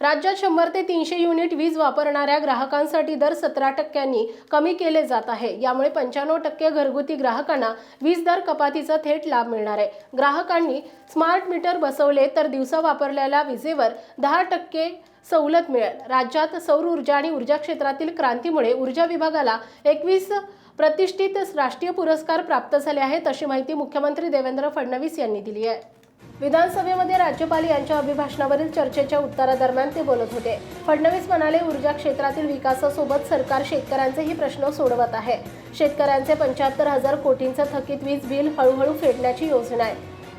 राज्यात शंभर ते तीनशे युनिट वीज वापरणाऱ्या ग्राहकांसाठी दर सतरा टक्क्यांनी कमी केले जात आहे. यामुळे पंच्याण्णव टक्के घरगुती ग्राहकांना वीज दर कपातीचा थेट लाभ मिळणार आहे. ग्राहकांनी स्मार्ट मीटर बसवले तर दिवसा वापरलेल्या विजेवर दहा टक्के सवलत मिळेल. राज्यात सौर ऊर्जा आणि ऊर्जा क्षेत्रातील क्रांतीमुळे ऊर्जा विभागाला एकवीस प्रतिष्ठित राष्ट्रीय पुरस्कार प्राप्त झाले आहेत अशी माहिती मुख्यमंत्री देवेंद्र फडणवीस यांनी दिली आहे. विधानसभेमध्ये राज्यपाल यांच्या अभिभाषणावरील चर्चेच्या उत्तरादरम्यान ते बोलत होते. फडणवीस म्हणाले ऊर्जा क्षेत्रातील विकासासोबत सरकार शेतकऱ्यांचेही प्रश्न सोडवत आहे. शेतकऱ्यांचे पंच्याहत्तर हजार कोटींचं थकीत वीज बिल हळूहळू फेडण्याची योजना आहे.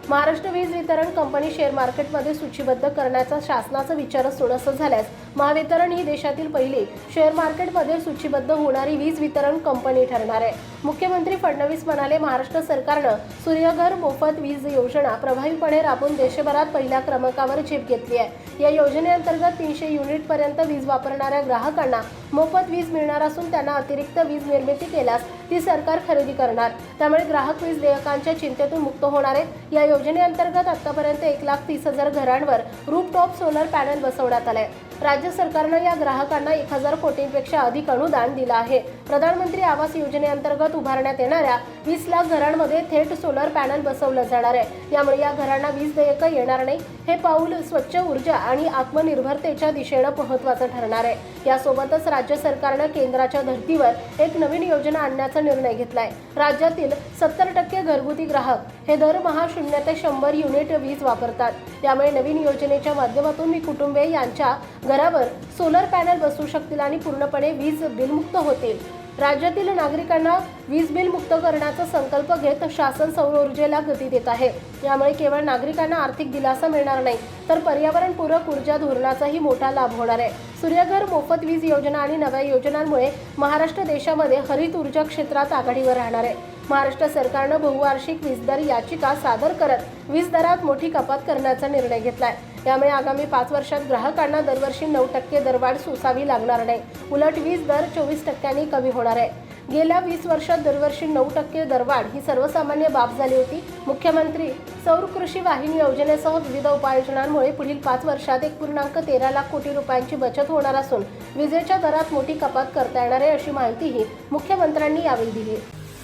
महाराष्ट्र वीज वितरण कंपनी शेअर मार्केटमध्ये सूचीबद्ध करण्याचा शासनाचा विचार असून असं झाल्यास महावितरण ही देशातील पहिली शेअर मार्केटमध्ये सूचीबद्ध होणारी वीज वितरण कंपनी ठरणार आहे. मुख्यमंत्री फडणवीस म्हणाले महाराष्ट्र सरकारनं सूर्यघर मोफत वीज योजना प्रभावीपणे राबवून देशभरात पहिल्या क्रमांकावर झेप घेतली आहे. या योजनेअंतर्गत तीनशे युनिटपर्यंत वीज वापरणाऱ्या ग्राहकांना मोफत वीज मिळणार असून त्यांना अतिरिक्त वीज निर्मिती केल्यास ती सरकार खरेदी करणार. त्यामुळे ग्राहक वीज देयकांच्या चिंतेतून मुक्त होणार आहेत. या योजनेअंतर्गत आतापर्यंत एक लाख तीस हजार घरांवर रूपटॉप सोलर पॅनल बसवण्यात आले राज्य सरकारनं या ग्राहकांना एक हजार कोटींपेक्षा अधिक अनुदान दिलं आहे. प्रधानमंत्री आवास योजनेअंतर्गत उभारण्यात येणाऱ्या वीस लाख घरांमध्ये थेट सोलर पॅनल बसवलं जाणार आहे. यामुळे या घरांना वीज देयक येणार नाही. हे पाऊल स्वच्छ ऊर्जा आणि आत्मनिर्भरतेच्या दिशेनं महत्वाचं ठरणार आहे. यासोबतच राज्य सरकारनं केंद्राच्या धर्तीवर एक नवीन योजना आणण्याचा निर्णय घेतलाय. राज्यातील सत्तर टक्के घरगुती ग्राहक हे दरमहा शून्य ते शंभर युनिट वीज वापरतात. त्यामुळे नवीन योजनेच्या माध्यमातून मी कुटुंबे यांच्या घरावर सोलर पॅनल बसू शकतील आणि पूर्णपणे वीज बिलमुक्त होतील. राज्यातील नागरिकांना वीज बिल मुक्त करण्याचा संकल्प घेत शासन सौर ऊर्जेला गती देत आहे. यामुळे केवळ नागरिकांना आर्थिक दिलासा मिळणार नाही तर पर्यावरणपूरक ऊर्जा धोरणाचाही मोठा लाभ होणार आहे. सूर्यघर मोफत वीज योजना आणि नव्या योजनांमुळे महाराष्ट्र देशामध्ये हरित ऊर्जा क्षेत्रात आघाडीवर राहणार आहे. महाराष्ट्र सरकारनं बहुवार्षिक वीज दर याचिका सादर करत वीज दरात मोठी कपात करण्याचा निर्णय घेतलाय. त्यामुळे आगामी पाच वर्षात ग्राहकांना दरवर्षी नऊ टक्के दरवाढ सोसावी लागणार नाही. उलट वीज दर चोवीस टक्क्यांनी कमी होणार आहे. गेल्या वीस वर्षात दरवर्षी नऊ टक्के दरवाढ ही सर्वसामान्य बाब झाली होती. मुख्यमंत्री सौर कृषी वाहिनी योजनेसह विविध उपाययोजनांमुळे पुढील पाच वर्षात एक पूर्णांक तेरा लाख कोटी रुपयांची बचत होणार असून विजेच्या दरात मोठी कपात करता येणार आहे अशी माहितीही मुख्यमंत्र्यांनी यावेळी दिली.